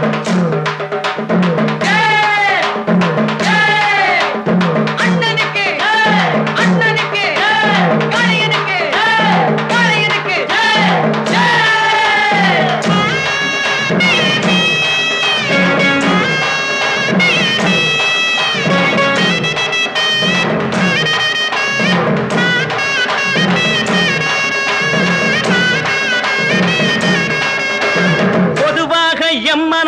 two.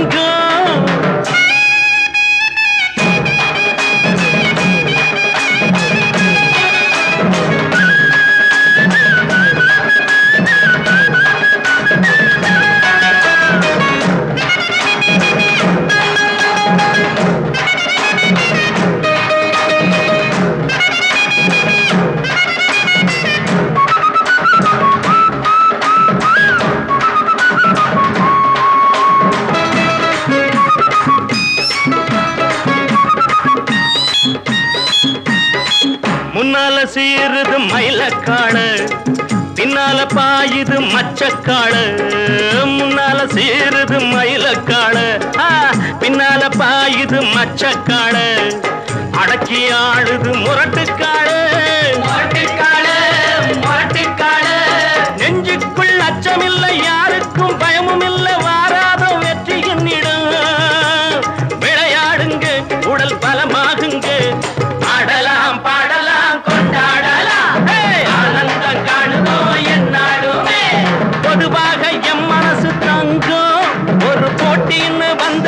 விட்டா சீருது மயிலக்காடு பின்னால பாயுது மச்சக்காடு முன்னால சீருது மயிலக்காடு பின்னால பாயுது மச்சக்காடு. அடக்கி ஆடுது முரட்டுக்காடு ஒரு போட்டின்னு வந்து